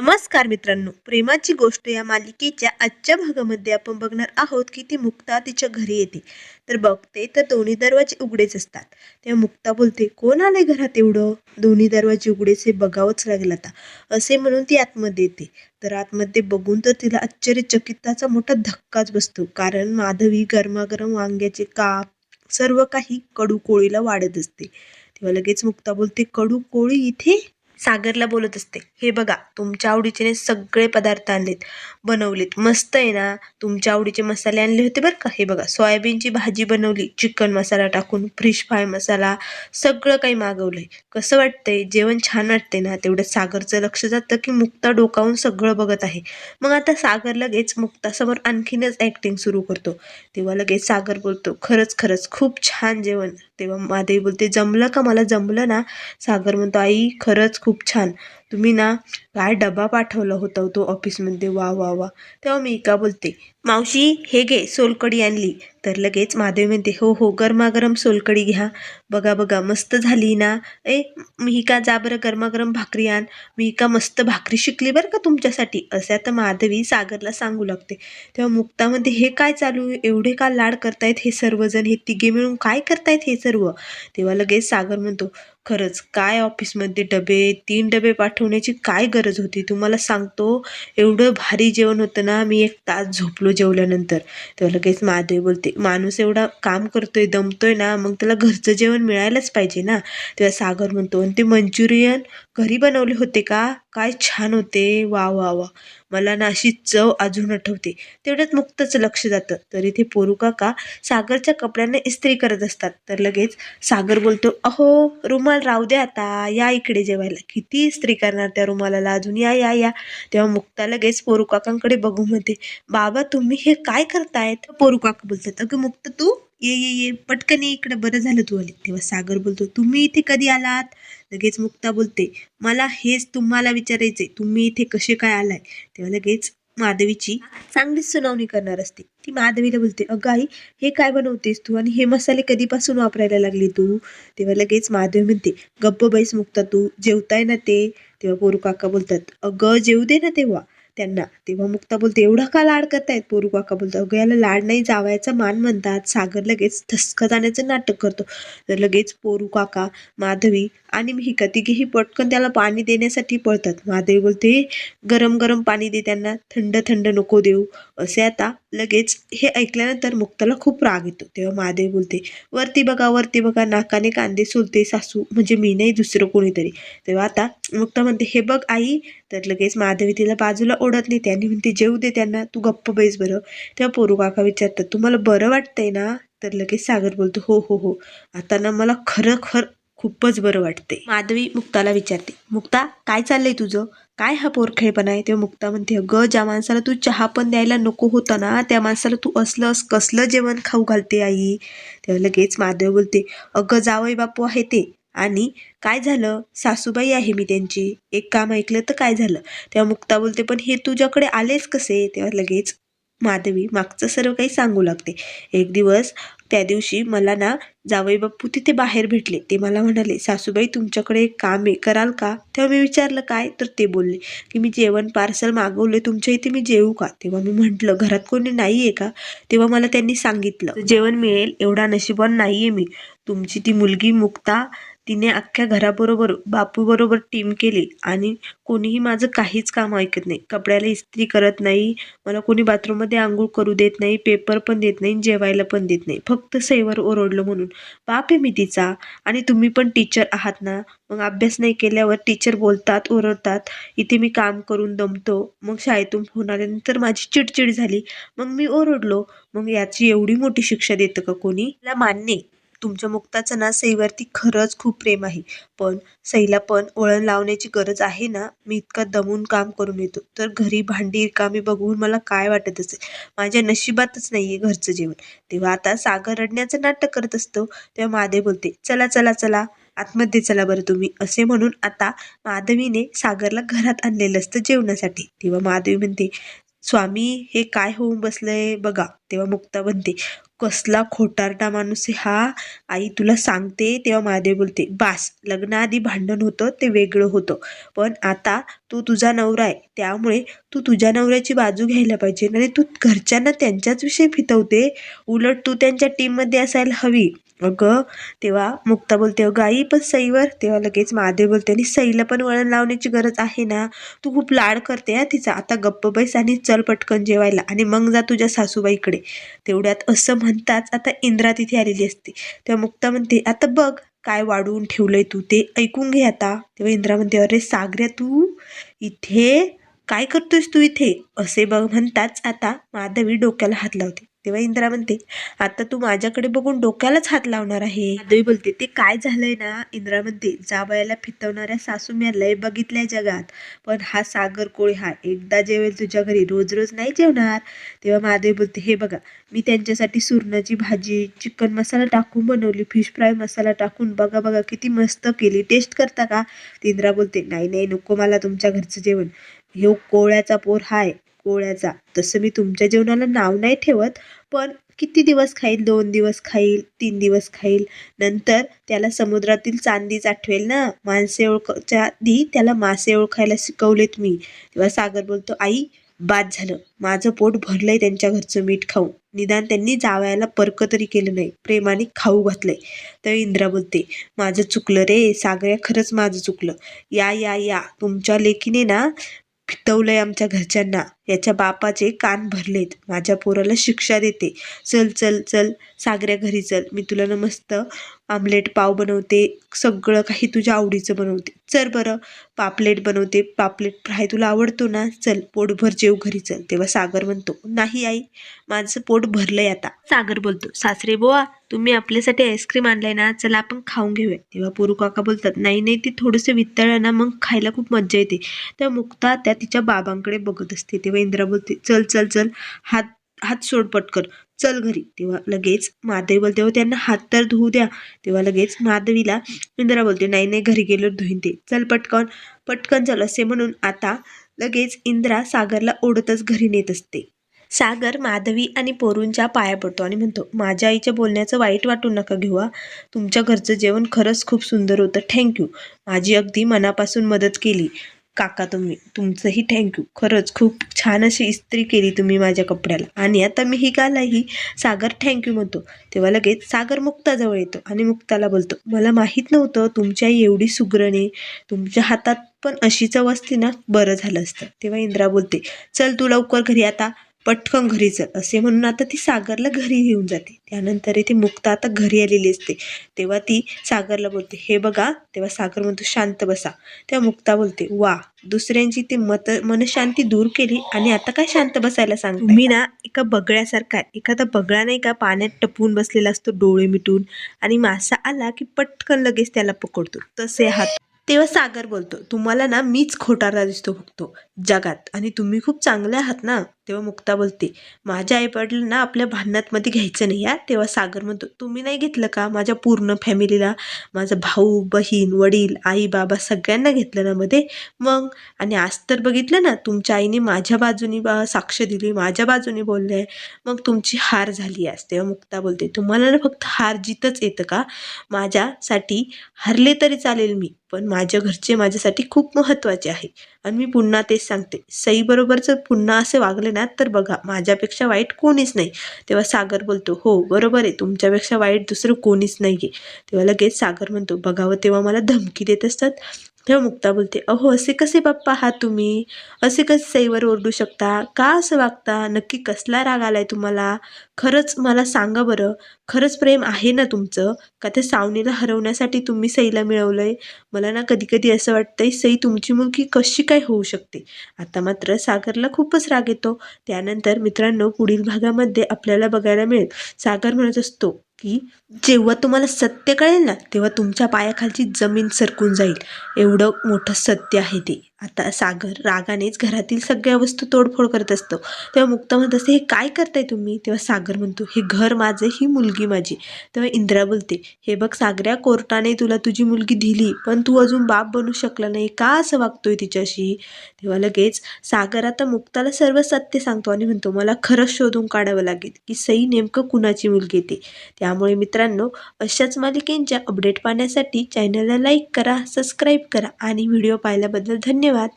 नमस्कार मित्रांनो. प्रेमाची गोष्ट या मालिकेच्या आजच्या भागामध्ये आपण बघणार आहोत की ती मुक्ता तिच्या घरी येते. तर बघते तर दोन्ही दरवाजे उघडेच असतात. तेव्हा मुक्ता बोलते कोण आले घरात एवढं? दोन्ही दरवाजे उघडेच हे बघावंच लागेल आता. असे म्हणून ती आतमध्ये येते. तर आतमध्ये बघून तर तिला आश्चर्यचकिताचा मोठा धक्काच बसतो. कारण माधवी गरमागरम वांग्याचे काप सर्व काही कडू कोळीला वाढत असते. तेव्हा लगेच मुक्ता बोलते कडू कोळी इथे? सागरला बोलत असते हे बघा तुमच्या आवडीचे सगळे पदार्थ आणलेत बनवलेत. मस्त आहे ना? तुमच्या आवडीचे मसाले आणले होते बरं का? हे बघा सोयाबीनची भाजी बनवली चिकन मसाला टाकून फिश फ्राय मसाला सगळं काही मागवलंय. कसं वाटतंय? जेवण छान वाटतंय ना? तेवढं सागरचं लक्ष जातं की मुक्ता डोकावून सगळं बघत आहे. मग आता सागर लगेच मुक्तासमोर आणखीनच ॲक्टिंग सुरू करतो. तेव्हा लगेच सागर बोलतो खरंच खरंच खूप छान जेवण. तेव्हा महादेवी बोलते जमलं का? मला जमलं ना? सागर म्हणतो आई खरंच खूप छान. तुम्ही ना काय डबा पाठवला होता तो ऑफिसमध्ये? वा वा वा. तेव्हा मी का बोलते मावशी हे घे सोलकडी आणली. तर लगेच माधवी म्हणते हो हो गरमागरम सोलकडी घ्या. बघा बघा मस्त झाली ना. ए मिहिका जा बरं गरमागरम भाकरी आण. मी का मस्त भाकरी शिकली बरं का तुमच्यासाठी? असे आता माधवी सागरला सांगू लागते. तेव्हा मुक्तामध्ये हे काय चालू आहे? एवढे का लाड करतायत हे सर्वजण? हे तिघे मिळून काय करतायत हे सर्व? तेव्हा लगेच सागर म्हणतो खरंच काय ऑफिसमध्ये डबे तीन डबे पाठवण्याची काय गरज होती? तुम्हाला सांगतो एवढं भारी जेवण होतं ना मी एक तास झोपलो जेवल्यानंतर. तेव्हा लगेच महादेव बोलते माणूस एवढा काम करतोय दमतोय ना मग त्याला घरचं जेवण मिळायलाच पाहिजे ना. तेव्हा सागर म्हणतो आणि ते मंचुरियन घरी बनवले होते का? काय छान होते. वा वा वा. मला ना अशी चव अजून आठवते. तेवढ्यात मुक्तच लक्ष जातं. तरी ते पोरू काका सागरच्या कपड्यांना इस्त्री करत असतात. तर लगेच सागर बोलतो अहो रुमाल राहू द्या आता. या इकडे जेवायला. किती इस्त्री करणार त्या रुमालाला? अजून या या या. तेव्हा मुक्ता लगेच पोरू काकांकडे बघू म्हणते बाबा तुम्ही हे काय करतायत? पोरू काका बोलतात अगं मुक्त तू? ये ये ये. पटकन ये इकडे. बरं झालं तू आली. तेव्हा सागर बोलतो तुम्ही इथे कधी आलात? लगेच मुक्ता बोलते मला हेच तुम्हाला विचारायचे तुम्ही इथे कसे काय आलाय? तेव्हा लगेच माधवीची चांगलीच सुनावणी करणार असते. ती माधवीला बोलते अगं आई हे काय बनवतेस तू आणि हे मसाले कधीपासून वापरायला लागले तू? तेव्हा लगेच माधवी म्हणते गप्प बैस मुक्ता तू जेवताय ना ते? तेव्हा पोरू काका बोलतात अगं जेवू दे ना तेव्हा. त्यांना. तेव्हा मुक्ता बोलते एवढा का लाड करतायत पोरू काका बोलतो अगं याला लाड नाही जावायचा मान म्हणतात. सागर लगेच ठसका जाण्याचं नाटक करतो. तर लगेच पोरू काका माधवी आणि मिहिका तिघेही पटकन त्याला पाणी देण्यासाठी पळतात. माधवी बोलते गरम गरम पाणी दे त्यांना. थंड थंड नको देऊ. असे आता लगेच हे ऐकल्यानंतर मुक्ताला खूप राग येतो. तेव्हा महादेव बोलते वरती बघा वरती बघा नाकाने कांदे सोलते सासू म्हणजे मी नाही दुसरं कोणीतरी. तेव्हा आता मुक्ता म्हणते हे बघ आई. तर लगेच महादेवी तिला बाजूला ओढत नाही. त्यांनी म्हणते जेऊ दे त्यांना तू गप्प बैस बरं. तेव्हा पोरू काका विचारतात तुम्हाला बरं वाटतंय ना? तर लगेच सागर बोलतो हो हो हो. आता ना मला खरं खर खूपच बरं वाटते. माधवी मुक्ताला विचारते मुक्ता काय चाललंय तुझं? काय हा पोरखेळपणा आहे? तेव्हा मुक्ता म्हणते अगं ज्या माणसाला तू चहा पण द्यायला नको होता ना त्या माणसाला तू असलं कसलं जेवण खाऊ घालते आई? तेव्हा लगेच माधव बोलते अगं जावई बापू आहे ते. आणि काय झालं? सासूबाई आहे मी त्यांची. एक काम ऐकलं तर काय झालं? तेव्हा मुक्ता बोलते पण हे तुझ्याकडे आलेच कसे? तेव्हा लगेच माधवी मागचं सर्व काही सांगू लागते. एक दिवस त्या दिवशी मला ना जावई बाप्पू तिथे बाहेर भेटले. ते मला म्हणाले सासूबाई तुमच्याकडे एक काम आहे कराल का? तेव्हा मी विचारलं काय? तर ते बोलले की मी जेवण पार्सल मागवले तुमच्या इथे मी जेवू का? तेव्हा मी म्हटलं घरात कोणी नाही आहे का? तेव्हा मला त्यांनी सांगितलं जेवण मिळेल एवढा नशिबान नाही आहे मी. तुमची ती मुलगी मुक्ता तिने अख्ख्या घराबरोबर बापूबरोबर टीम केली आणि कोणीही माझं काहीच काम ऐकत नाही. कपड्याला इस्त्री करत नाही मला कोणी बाथरूममध्ये आंघोळ करू देत नाही पेपर पण देत नाही जेवायला पण देत नाही. फक्त सैवर ओरडलं म्हणून. बाप आहे मी तिचा आणि तुम्ही पण टीचर आहात ना? मग अभ्यास नाही केल्यावर टीचर बोलतात ओरडतात. इथे मी काम करून दमतो. मग शाळेतून फोन आल्यानंतर माझी चिडचिड झाली. मग मी ओरडलो. मग याची एवढी मोठी शिक्षा देतं का कोणी? मला मान्य तुमच्या मुक्ताचं ना सईवरती खरंच खूप प्रेम आहे. पण सईला पण वळण लावण्याची गरज आहे ना मी इतकं दमून काम करून येतो. तर घरी भांडी रिकामी बघून मला काय वाटत असेल माझ्या नशिबातच नाही आहे घरचं जेवण. तेव्हा आता सागर रडण्याचं नाटक करत असतो तेव्हा माधे बोलते चला चला चला आतमध्ये चला बरं तुम्ही असे म्हणून आता माधवीने सागरला घरात आणलेलं असतं जेवणासाठी. तेव्हा माधवी म्हणते स्वामी हे काय होऊन बसलंय बघा. तेव्हा मुक्ता म्हणते कसला खोटारडा माणूस आहे हा. आई तुला सांगते. तेव्हा महादेव बोलते बास लग्नाआधी भांडण होतं ते वेगळं होतं. पण आता तू तुझा नवरा आहे. त्यामुळे तू तुझ्या नवऱ्याची बाजू घ्यायला पाहिजे. आणि तू घरच्यांना त्यांच्याच विषयी फितवते. उलट तू त्यांच्या टीममध्ये असायला हवी. अगं तेव्हा मुक्ता बोलते अगं आई पण सईवर. तेव्हा लगेच महादेव बोलते आणि सईला पण वळण लावण्याची गरज आहे ना? तू खूप लाड करते हा तिचा. आता गप्प बैस आणि चल पटकन जेवायला आणि मग जा तुझ्या सासूबाईकडे. तेवढ्यात असं म्हणताच आता इंद्रा तिथे आलेली असते. तेव्हा मुक्ता म्हणते आता बघ काय वाढवून ठेवलंय तू ते. ऐकून घे आता. तेव्हा इंद्रा म्हणते अरे सागऱ्या तू इथे काय करतोयस तू इथे? असे बघ म्हणताच आता माधवी डोक्याला हात लावते. तेव्हा इंद्रा म्हणते आता तू माझ्याकडे बघून डोक्यालाच हात लावणार आहे. माधवी बोलते ते काय झालंय ना? इंदिरा म्हणते जावयाला फितवणाऱ्या सासू मी लय बघितल्या जगात पण हा सागर कोळी हा एकदा जेवेल तुझ्या घरी रोज रोज नाही जेवणार. तेव्हा माधवी बोलते हे बघा मी त्यांच्यासाठी सुरणाची भाजी चिकन मसाला टाकून बनवली फिश फ्राय मसाला टाकून बघा बघा किती मस्त केली. टेस्ट करता का? इंदिरा इंद्रा बोलते नाही नाही नको मला तुमच्या घरचं जेवण. ह्यो कोळ्याचा पोर हाय पोळ्याचा तसं मी तुमच्या जेवणाला नाव नाही ठेवत पण किती दिवस खाईल? दोन दिवस खाईल? तीन दिवस खाईल? नंतर त्याला समुद्रातील चांदीच आठवेल ना? माणसे ओळखच्या आधी त्याला मासे ओळखायला शिकवलेत मी. तेव्हा सागर बोलतो आई बाद झालं. माझं पोट भरलंय त्यांच्या घरचं मीठ खाऊ निदान त्यांनी जावयाला पर्क तरी केलं नाही. प्रेमाने खाऊ घातलंय. तर इंद्रा बोलते माझं चुकलं रे. सागऱ्या खरंच माझं चुकलं. या या या. तुमच्या लेखीने ना फितवलंय आमच्या घरच्यांना. याच्या बापाचे कान भरलेत. माझ्या पोराला शिक्षा देते. चल चल चल सागऱ्या घरी चल. मी तुला ना मस्त आमलेट पाव बनवते सगळं काही तुझ्या आवडीचं बनवते. चल बरं पापलेट बनवते. पापलेट फ्राय तुला आवडतो ना? चल पोटभर जेव घरी चल. तेव्हा सागर म्हणतो नाही आई माझं पोट भरलंय आता. सागर बोलतो सासरे बोवा तुम्ही आपल्यासाठी आईस्क्रीम आणलाय ना? चला आपण खाऊन घेऊया. तेव्हा पोरू काका बोलतात नाही नाही ती थोडंसं वितळलं ना मग खायला खूप मज्जा येते. त्या मुक्ता त्या तिच्या बाबांकडे बघत असते. तेव्हा इंद्रा बोलते चल चल चल हात हात सोड पटकन. चल घरी. तेव्हा लगेच माधवी बोलते हो त्यांना हात तर धुवू द्या. तेव्हा लगेच माधवीला इंदिरा बोलते नाही नाही घरी गेलो धुईन ते. चल पटकन पटकन चल असे म्हणून आता लगेच इंद्रा सागरला ओढतच घरी नेत असते. सागर माधवी आणि पोरूंच्या पाया पडतो आणि म्हणतो माझ्या आईच्या बोलण्याचं वाईट वाटू नका घेऊ तुमच्या घरचं जेवण खरंच खूप सुंदर होतं. थँक्यू माझी अगदी मनापासून मदत केली. काका तुम्ही तुमचंही थँक्यू खरंच खूप छान अशी इस्त्री केली तुम्ही माझ्या कपड्याला. आणि आता मी ही गालाही सागर थँक्यू म्हणतो. तेव्हा लगेच सागर मुक्ताजवळ येतो आणि मुक्ताला बोलतो मला माहीत नव्हतं तुमच्या एवढी सुग्रणे तुमच्या हातात पण अशी चव असती ना बरं झालं असतं. तेव्हा इंद्रा बोलते चल तू लवकर घरी आता पटकन घरी चल. असे म्हणून आता ती सागरला घरी घेऊन जाते. त्यानंतर इथे मुक्ता आता घरी आलेली असते. तेव्हा ती सागरला बोलते हे बघा तेव्हा सागर म्हणतो शांत बसा. तेव्हा मुक्ता बोलते वा दुसऱ्यांची ती मत मनशांती दूर केली आणि आता काय शांत बसायला सांगते मी ना एका बगळ्यासारखा एखादा बगळा नाही का पाण्यात टपून बसलेला असतो डोळे मिटून आणि मासा आला की पटकन लगेच त्याला पकडतो. तसे आहात तेव्हा सागर बोलतो तुम्हाला ना मीच खोटारडा दिसतो फक्त. जगात. आणि तुम्ही खूप चांगले आहात ना तेव्हा मुक्ता बोलते. माझ्या आईवडिलांना आपल्या भांडणातमध्ये घ्यायचं नाही या तेव्हा सागर म्हणतो तुम्ही नाही घेतलं का माझ्या पूर्ण फॅमिलीला? माझा भाऊ बहीण वडील आई बाबा सगळ्यांना घेतलं ना मध्ये? मग? आणि आज तर बघितलं ना तुमच्या आईने माझ्या बाजूनी बा साक्ष दिली माझ्या बाजूने बोलले. मग तुमची हार झाली आज. तेव्हा मुक्ता बोलते तुम्हाला ना फक्त हार जितच येतं का? माझ्यासाठी हरले तरी चालेल मी पण माझ्या घरचे माझ्यासाठी खूप महत्त्वाचे आहे. आणि मी पुन्हा तेच सांगते. सईबरोबर जर पुन्हा असे वागले ना तर बघा माझ्यापेक्षा वाईट कोणीच नाही. तेव्हा सागर बोलतो हो बरोबर आहे तुमच्यापेक्षा वाईट दुसरं कोणीच नाही आहे तेव्हा लगेच सागर म्हणतो बघावं तेव्हा मला धमकी देत असतात. तेव्हा मुक्ता बोलते अहो असे कसे बाप्पा आहात तुम्ही? असे कसे सईवर ओरडू शकता? का असं वागता? नक्की कसला राग आलाय तुम्हाला? खरंच मला सांगा बरं. खरंच प्रेम आहे ना तुमचं? का ते सावनीला हरवण्यासाठी तुम्ही सईला मिळवलंय? मला ना कधी कधी असं वाटतंय सई तुमची मुलगी कशी काय होऊ शकते? आता मात्र सागरला खूपच राग येतो. त्यानंतर मित्रांनो पुढील भागामध्ये आपल्याला बघायला मिळेल. सागर म्हणत असतो की जेव्हा तुम्हाला सत्य कळेल ना तेव्हा तुमच्या पायाखालची जमीन सरकून जाईल. एवढं मोठं सत्य आहे ते. आता सागर रागानेच घरातील सगळ्या वस्तू तोडफोड करत असतो. तेव्हा मुक्ता म्हणत असते हे काय करताय तुम्ही? तेव्हा सागर म्हणतो हे घर माझं ही मुलगी माझी. तेव्हा इंदिरा बोलते हे बघ सागऱ्या कोर्टाने तुला तुझी मुलगी दिली पण तू अजून बाप बनू शकला नाही. का असं वागतोय तिच्याशी? तेव्हा लगेच सागर आता मुक्ताला सर्व सत्य सांगतो आणि म्हणतो मला खरंच शोधून काढावं लागेल की सई नेमकं कुणाची मुलगी येते त्यामुळे मित्रांनो अशाच मालिकेंच्या अपडेट पाहण्यासाठी चॅनलला लाईक करा सबस्क्राईब करा आणि व्हिडिओ पाहिल्याबद्दल धन्यवाद।